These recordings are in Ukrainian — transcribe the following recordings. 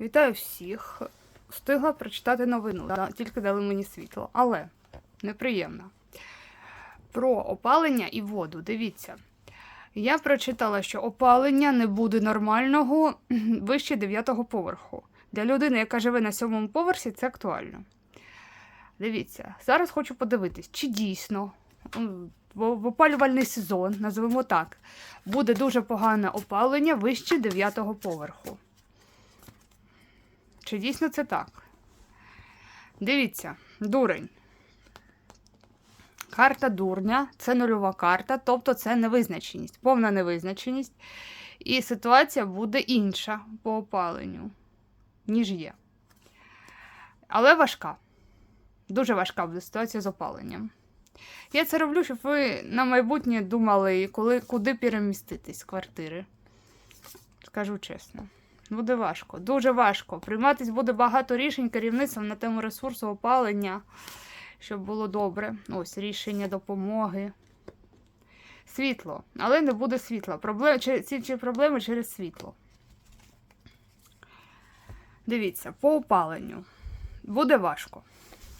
Вітаю всіх. Встигла прочитати новину, тільки дали мені світло. Але неприємно. Про опалення і воду. Дивіться. Я прочитала, що опалення не буде нормального вище 9 поверху. Для людини, яка живе на сьомому поверсі, це актуально. Дивіться, зараз хочу подивитись, чи дійсно в опалювальний сезон, називемо так, буде дуже погане опалення вище 9 поверху. Чи дійсно це так? Дивіться, дурень. Карта дурня це нульова карта, тобто це невизначеність, повна невизначеність. І ситуація буде інша по опаленню, ніж є. Але важка. Дуже важка буде ситуація з опаленням. Я це роблю, щоб ви на майбутнє думали, коли, куди переміститись з квартири. Скажу чесно. Буде важко, дуже важко. Прийматись буде багато рішень керівництвом на тему ресурсу опалення, щоб було добре. Ось рішення допомоги. Світло. Але не буде світла. Проблем, ці ці проблеми через світло. Дивіться, по опаленню. Буде важко.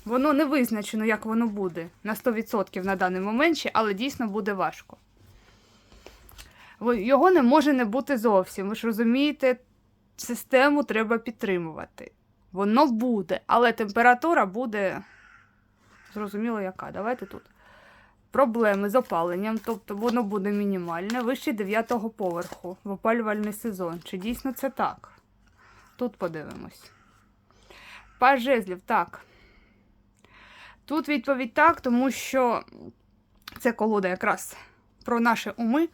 Воно не визначено, як воно буде на 100% на даний момент, але дійсно буде важко. Його не може не бути зовсім. Ви ж розумієте, систему треба підтримувати. Воно буде, але температура буде зрозуміло, яка. Давайте тут. Проблеми з опаленням, тобто воно буде мінімальне, вище 9 поверху в опалювальний сезон. Чи дійсно це так? Тут подивимось. Паж жезлів, так. Тут відповідь так, тому що це колода якраз про наші уми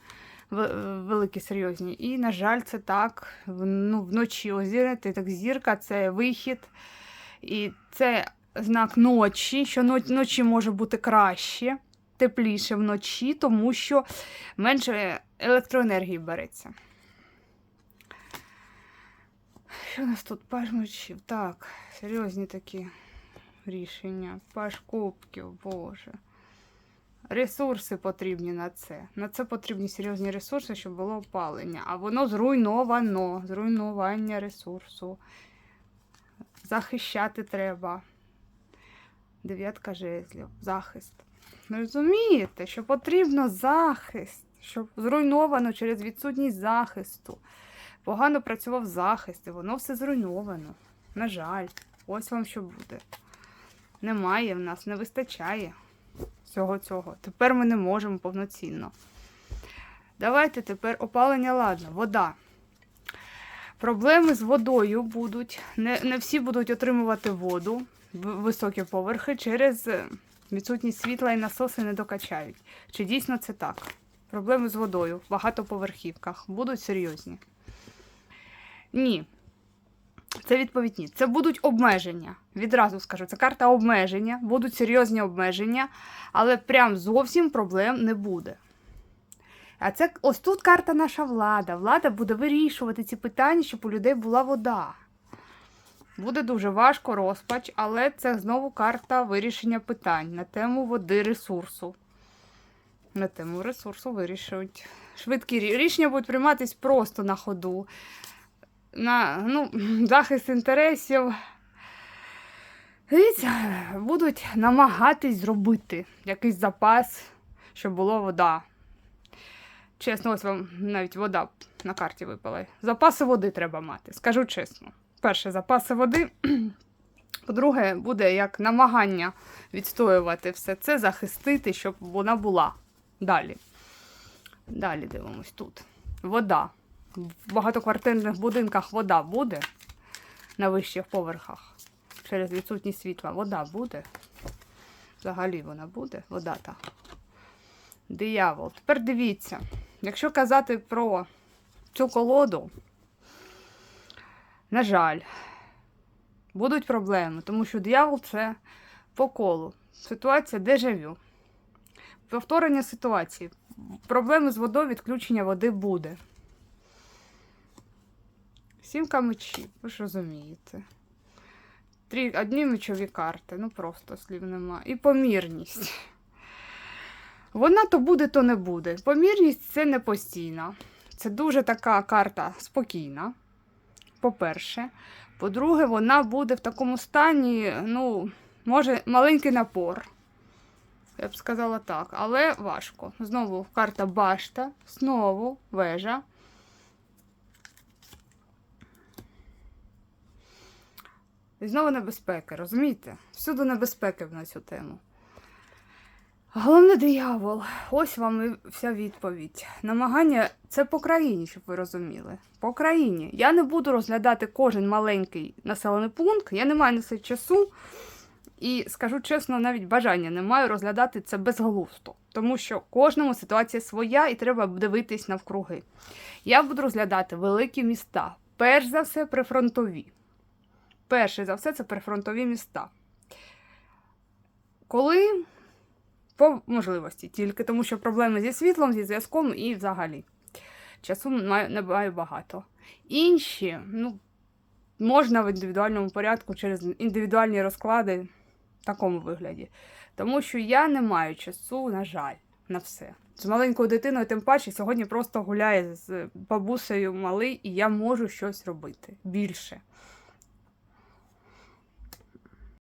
великі, серйозні. І, на жаль, це так. Ну, вночі озірити, так зірка це вихід. І це знак ночі, що но- ночі може бути краще, тепліше вночі, тому що менше електроенергії береться. Що у нас тут? Паж. Так, серйозні такі рішення. Паж кубків, боже. Ресурси потрібні на це. На це потрібні серйозні ресурси, щоб було опалення. А воно зруйновано. Зруйнування ресурсу. Захищати треба. Дев'ятка жезлів. Захист. Розумієте, що потрібно захист, щоб зруйновано через відсутність захисту. Погано працював захист, і воно все зруйновано. На жаль, ось вам що буде. Немає в нас, не вистачає всього цього. Тепер ми не можемо повноцінно. Давайте тепер опалення, ладно, вода. Проблеми з водою будуть. Не, не всі будуть отримувати воду високі поверхи через е, відсутність світла і насоси не докачають. Чи дійсно це так? Проблеми з водою в багатоповерхівках будуть серйозні? Ні. Це відповідь ні. Це будуть обмеження. Відразу скажу, це карта обмеження, будуть серйозні обмеження, але прям зовсім проблем не буде. А це ось тут карта наша влада. Влада буде вирішувати ці питання, щоб у людей була вода. Буде дуже важко розпач, але це знову карта вирішення питань на тему води ресурсу. На тему ресурсу вирішують. Швидкі рішення будуть прийматись просто на ходу. На ну, захист інтересів. Дивіться, будуть намагатись зробити якийсь запас, щоб була вода. Чесно, ось вам навіть вода на карті випала. Запаси води треба мати, скажу чесно. Перше, запаси води. По-друге, буде як намагання відстоювати все це, захистити, щоб вона була. Далі. Далі дивимось тут. Вода. В багатоквартирних будинках вода буде на вищих поверхах. Через відсутність світла вода буде. Взагалі вона буде, вода та. Диявол. Тепер дивіться, якщо казати про цю колоду, на жаль, будуть проблеми, тому що диявол це по колу. Ситуація дежавю. Повторення ситуації. Проблеми з водою, відключення води буде. Сімка мечів, ви ж розумієте. Трі... Одні мечові карти, ну просто слів нема. І помірність. Вона то буде, то не буде. Помірність це не постійна. Це дуже така карта спокійна. по-перше. По-друге, вона буде в такому стані, ну, може, маленький напор. Я б сказала так, але важко. Знову карта башта, знову вежа. І знову небезпека, розумієте? Всюди небезпеки на цю тему. Головне диявол. Ось вам і вся відповідь. Намагання це по країні, щоб ви розуміли. По країні. Я не буду розглядати кожен маленький населений пункт, я не маю на це часу. І скажу чесно, навіть бажання не маю розглядати це безглуздо, тому що кожному ситуація своя і треба дивитись навкруги. Я буду розглядати великі міста, перш за все прифронтові. Перше за все, це прифронтові міста. Коли по можливості тільки, тому що проблеми зі світлом, зі зв'язком і взагалі. Часу не маю багато. Інші, ну, можна в індивідуальному порядку через індивідуальні розклади в такому вигляді. Тому що я не маю часу, на жаль, на все. З маленькою дитиною, тим паче, сьогодні просто гуляє з бабусею малий, і я можу щось робити більше.